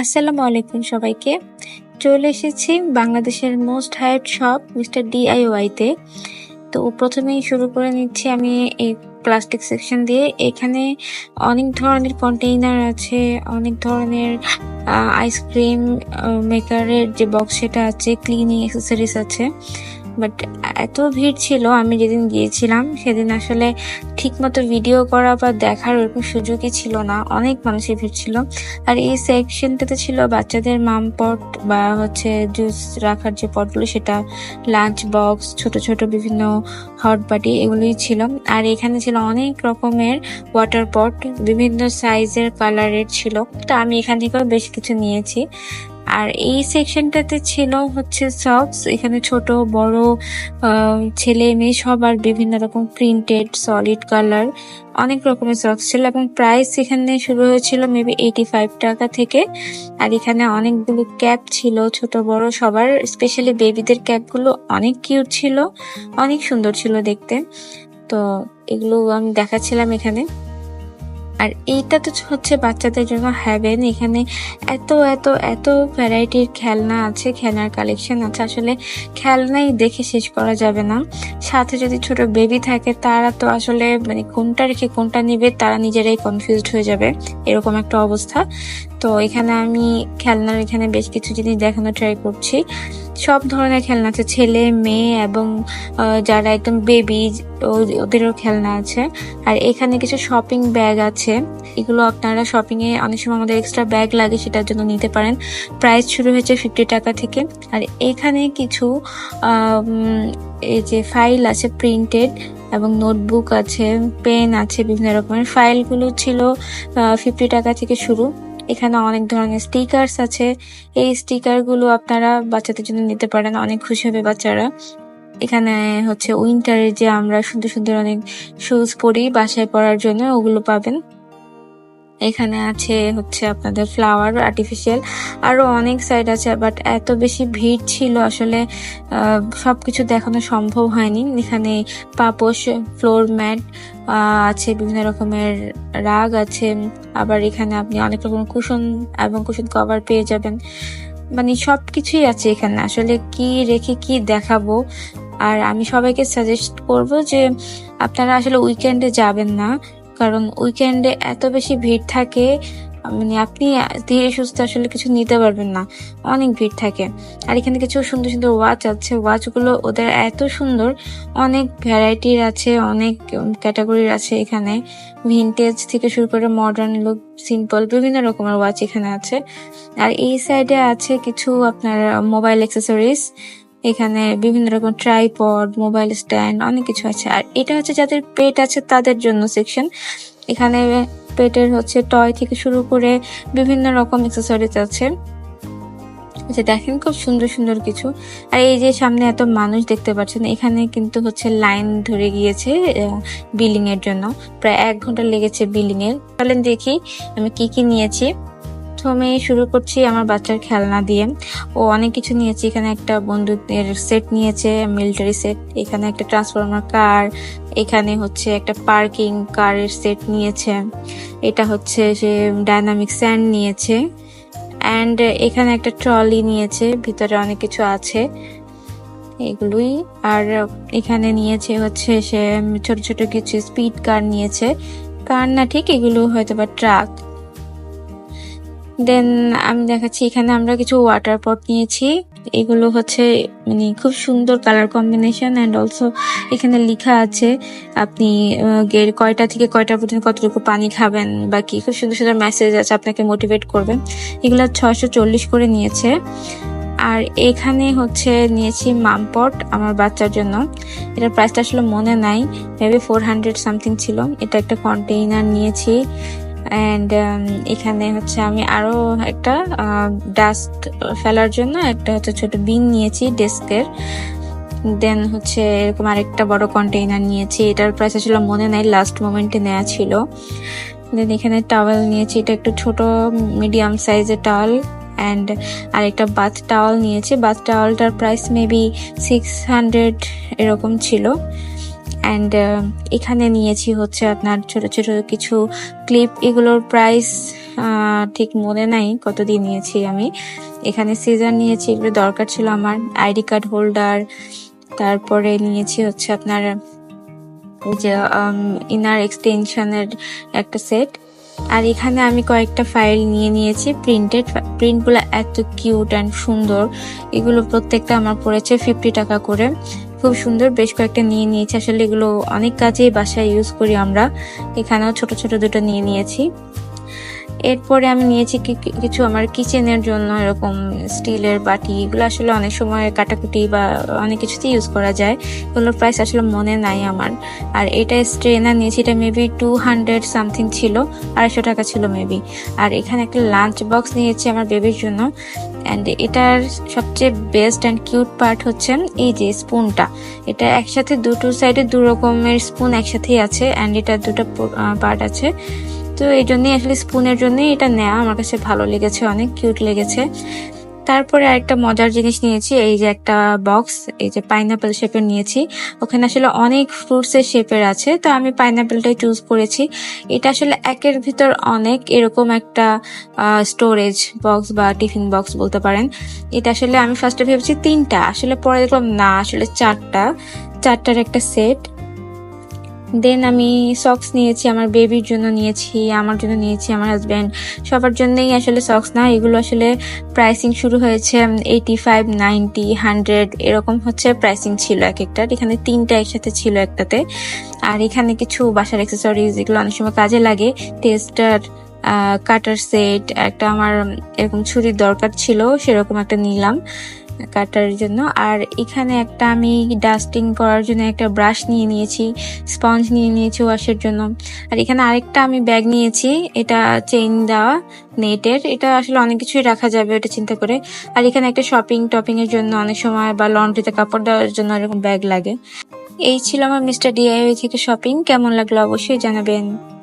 আসসালামু আলাইকুম সবাইকে। চলে এসেছি বাংলাদেশের মোস্ট হাইড শপ মিস্টার ডিআইওয়াইতে তো। প্রথমেই শুরু করে নিচ্ছি আমি এই প্লাস্টিক সেকশন দিয়ে। এখানে অনেক ধরনের কন্টেইনার আছে, অনেক ধরনের আইসক্রিম মেকারের যে বক্স সেটা আছে, ক্লিনিং অ্যাক্সেসরিজ আছে। বাট এত ভিড় ছিল, আমি যেদিন গিয়েছিলাম, সেদিন আসলে ঠিকমতো ভিডিও করা বা দেখার ওরকম সুযোগই ছিল না। অনেক মানুষের ভিড় ছিল। আর এই সেকশনটাতে ছিল বাচ্চাদের মাম পট বা হচ্ছে জুস রাখার যে পটগুলো সেটা লাঞ্চ বক্স ছোট ছোট বিভিন্ন হট বাটি এগুলোই ছিল। আর এখানে ছিল অনেক রকমের ওয়াটার পট বিভিন্ন সাইজের কালারের ছিল। তো আমি এখান থেকেও বেশ কিছু নিয়েছি। আর এই সেকশনটাতে ছিল হচ্ছে সক্স এখানে ছোট, বড় ছেলে, মেয়ে সবার বিভিন্ন রকম প্রিন্টেড সলিড কালার অনেক রকমের সক্স ছিল এবং প্রাইস এখানে শুরু হয়েছিল মেবি এইটি ফাইভ টাকা থেকে। আর এখানে অনেকগুলো ক্যাপ ছিল, ছোট, বড়, সবার স্পেশালি বেবিদের ক্যাপগুলো অনেক কিউট ছিল, অনেক সুন্দর ছিল দেখতে। তো এগুলো আমি দেখাচ্ছিলাম এখানে। আর এইটা তো হচ্ছে বাচ্চাদের জন্য হ্যাভেন এখানে এত এত এত ভ্যারাইটির খেলনা আছে, খেলনার কালেকশন আছে। আসলে খেলনাই দেখে শেষ করা যাবে না। সাথে যদি ছোট বেবি থাকে, তারা তো আসলে মানে কোনটা রেখে কোনটা নিবে, তারা নিজেরাই কনফিউজড হয়ে যাবে। এরকম একটা অবস্থা। তো এখানে আমি খেলনার এখানে বেশ কিছু জিনিস দেখানো ট্রাই করছি। সব ধরনের খেলনা আছে, ছেলে, মেয়ে এবং যারা একদম বেবি ওদেরও খেলনা আছে। আর এখানে কিছু শপিং ব্যাগ আছে। এগুলো আপনারা শপিং এ অনেক সময় আমাদের এক্সট্রা ব্যাগ লাগে, সেটার জন্য নিতে পারেন। প্রাইস শুরু হয়েছে ফিফটি টাকা থেকে। আর এখানে কিছু এই যে ফাইল আছে প্রিন্টেড এবং নোটবুক আছে পেন আছে, বিভিন্ন রকমের। ফাইলগুলো ছিল ফিফটি টাকা থেকে শুরু। এখানে অনেক ধরনের স্টিকার্স আছে। এই স্টিকারগুলো আপনারা বাচ্চাদের জন্য নিতে পারেন, অনেক খুশি হবে বাচ্চারা। এখানে হচ্ছে উইন্টারে যে আমরা সুন্দর সুন্দর অনেক শুজ পরি, বাসায় পরার জন্য ওগুলো পাবেন। এখানে আছে হচ্ছে আপনাদের ফ্লাওয়ার আর্টিফিশিয়াল আরও অনেক সাইড আছে বাট এত বেশি ভিড় ছিল আসলে সব কিছু দেখানো সম্ভব হয়নি। এখানে পাপোশ ফ্লোর ম্যাট আছে, বিভিন্ন রকমের রাগ আছে, আবার এখানে আপনি অনেক রকম কুশন এবং কুশন কভার পেয়ে যাবেন। মানে সব কিছুই আছে এখানে। আসলে কি রেখে কি দেখাবো? আর আমি সবাইকে সাজেস্ট করব যে, আপনারা আসলে উইকেন্ডে যাবেন না। কারণ উইকেন্ডে এত বেশি ভিড় থাকে মানে আপনি ধীরে সুস্থ আসলে কিছু নিতে পারবেন না। অনেক ভিড় থাকে। আর এখানে কিছু সুন্দর সুন্দর ওয়াচ আছে। ওয়াচগুলো ওদের এত সুন্দর, অনেক ভ্যারাইটির আছে, অনেক ক্যাটাগরির আছে এখানে। ভিনটেজ থেকে শুরু করে মডার্ন লুক সিম্পল বিভিন্ন রকমের ওয়াচ এখানে আছে। আর এই সাইডে আছে কিছু আপনার মোবাইল অ্যাক্সেসরিজ এখানে বিভিন্ন রকম ট্রাইপড মোবাইল স্ট্যান্ড অনেক কিছু আছে। আর এটা হচ্ছে যাদের পেট আছে, তাদের জন্য সেকশন এখানে পেটের হচ্ছে টয় থেকে শুরু করে বিভিন্ন রকম অ্যাক্সেসরিজ আছে। যে দেখেন, খুব সুন্দর সুন্দর কিছু। আর এই যে সামনে এত মানুষ দেখতে পাচ্ছেন, এখানে কিন্তু হচ্ছে লাইন ধরে গিয়েছে বিলিং এর জন্য। প্রায় এক ঘণ্টা লেগেছে বিলিং এর। দেখি আমি কি কি নিয়েছি। প্রথমে শুরু করছি আমার বাচ্চার খেলনা দিয়ে। ও অনেক কিছু নিয়েছে। এখানে একটা বন্দুকের সেট নিয়েছে মিলিটারি সেট এখানে একটা ট্রান্সফরমার কার এখানে হচ্ছে একটা পার্কিং কারের সেট নিয়েছে। এটা হচ্ছে সে ডাইনামিক স্যান্ড নিয়েছে। অ্যান্ড এখানে একটা ট্রলি নিয়েছে, ভিতরে অনেক কিছু আছে। এগুলোই। আর এখানে নিয়েছে হচ্ছে সে ছোট ছোট কিছু স্পিড কার নিয়েছে। কার না ঠিক, এগুলো হয়তো বা ট্রাক দেন আমি দেখাচ্ছি, এখানে আমরা কিছু ওয়াটার পট নিয়েছি। এগুলো হচ্ছে মানে খুব সুন্দর কালার কম্বিনেশন অ্যান্ড অলসো এখানে লেখা আছে, আপনি কয়টা থেকে কয়টা পর্যন্ত কতটুকু পানি খাবেন বা কি, খুব সুন্দর সুন্দর মেসেজ আছে, আপনাকে মোটিভেট করবে। এগুলো ছয়শো চল্লিশ করে নিয়েছে। আর এখানে হচ্ছে নিয়েছি মামপট আমার বাচ্চার জন্য। এটার প্রাইসটা আসলে মনে নাই মেবি ফোর হান্ড্রেড সামথিং ছিল। এটা একটা কন্টেইনার নিয়েছি। অ্যান্ড এখানে হচ্ছে আমি আরও একটা ডাস্ট ফেলার জন্য একটা হচ্ছে ছোট বিন নিয়েছি ডেস্কের দেন হচ্ছে এরকম আরেকটা বড় কন্টেইনার নিয়েছি। এটার প্রাইস আসলে মনে নাই লাস্ট মোমেন্টে নেওয়া ছিল। দেন এখানে টাওয়েল নিয়েছি, এটা একটু ছোট মিডিয়াম সাইজের টাওয়েল অ্যান্ড আরেকটা বাথ টাওয়াল নিয়েছি। বাথ টাওয়ালটার প্রাইস মেবি সিক্স হান্ড্রেড এরকম ছিল। অ্যান্ড এখানে নিয়েছি হচ্ছে আপনার ছোট ছোট কিছু ক্লিপ এগুলোর প্রাইস ঠিক মনে নাই কত দিয়ে নিয়েছি আমি। এখানে সিজার নিয়েছি, এগুলো দরকার ছিল আমার। আইডি কার্ড হোল্ডার তারপরে নিয়েছি হচ্ছে আপনার যে ইনার এক্সটেনশনের একটা সেট আর এখানে আমি কয়েকটা ফাইল নিয়ে নিয়েছি প্রিন্টেড প্রিন্টগুলো এত কিউট অ্যান্ড সুন্দর। এগুলো প্রত্যেকটা আমার পড়েছে ফিফটি টাকা করে। খুব সুন্দর, বেশ কয়েকটা নিয়ে নিয়েছি। আসলে এগুলো অনেক কাজেই বাসায় ইউজ করি আমরা। এখানেও ছোট ছোট দুটো নিয়ে নিয়েছি। এরপরে আমি নিয়েছি কিছু আমার কিচেনের জন্য, এরকম স্টিলের বাটি। এগুলো আসলে অনেক সময় কাটাকুটি বা অনেক কিছুতে ইউজ করা যায়। এগুলোর প্রাইস আসলে মনে নাই আমার। আর এটা স্ট্রেনার নিয়েছি, এটা মেবি টু হান্ড্রেড সামথিং ছিল, আড়াইশো টাকা ছিল মেবি আর এখানে একটা লাঞ্চ বক্স নিয়েছি আমার বেবির জন্য। অ্যান্ড এটার সবচেয়ে বেস্ট অ্যান্ড কিউট পার্ট হচ্ছে এই যে স্পুনটা এটা একসাথে দুটো সাইডে দু রকমের স্পুন একসাথেই আছে অ্যান্ড এটা দুটো পার্ট আছে। তো এই জন্যই আসলে স্পুনের জন্যই এটা নেওয়া আমার কাছে ভালো লেগেছে, অনেক কিউট লেগেছে। তারপরে আরেকটা মজার জিনিস নিয়েছি, এই যে একটা বক্স এই যে পাইনাপেল শেপের নিয়েছি। ওখানে আসলে অনেক ফ্রুটস এর শেপের আছে, তো আমি পাইনাপেলটাই চুজ করেছি। এটা আসলে একের ভিতর অনেক এরকম একটা স্টোরেজ বক্স বা টিফিন বক্স বলতে পারেন। এটা আসলে আমি ফার্স্টে ভেবেছি তিনটা, আসলে পরে দেখলাম না, আসলে চারটা। চারটার একটা সেট দেন আমি সক্স নিয়েছি, আমার বেবির জন্য নিয়েছি, আমার জন্য নিয়েছি, আমার হাজব্যান্ড সবার জন্যই আসলে সক্স না, এগুলো আসলে প্রাইসিং শুরু হয়েছে এইটি ফাইভ নাইনটি হান্ড্রেড এরকম হচ্ছে প্রাইসিং ছিল এক একটার এখানে তিনটা একসাথে ছিল একটাতে। আর এখানে কিছু বাসার অ্যাক্সেসরিজ এগুলো অনেক সময় কাজে লাগে। টেস্টার কাটার সেট একটা আমার এরকম ছুরির দরকার ছিল, সেরকম একটা নিলাম। কাটার জন্য। আর এখানে একটা আমি ডাস্টিং করার জন্য একটা ব্রাশ নিয়ে নিয়েছি স্পঞ্জ নিয়ে নিয়েছি ওয়াশের জন্য। আর এখানে আরেকটা আমি ব্যাগ নিয়েছি, এটা চেইন দেওয়া নেটের এটা আসলে অনেক কিছুই রাখা যাবে ওটা চিন্তা করে। আর এখানে একটা শপিং টপিং এর জন্য অনেক সময় বা লন্ড্রিতে কাপড় দেওয়ার জন্য এরকম ব্যাগ লাগে। এই ছিল আমার মিস্টার ডিআইওয়াই থেকে শপিং কেমন লাগল অবশ্যই জানাবেন।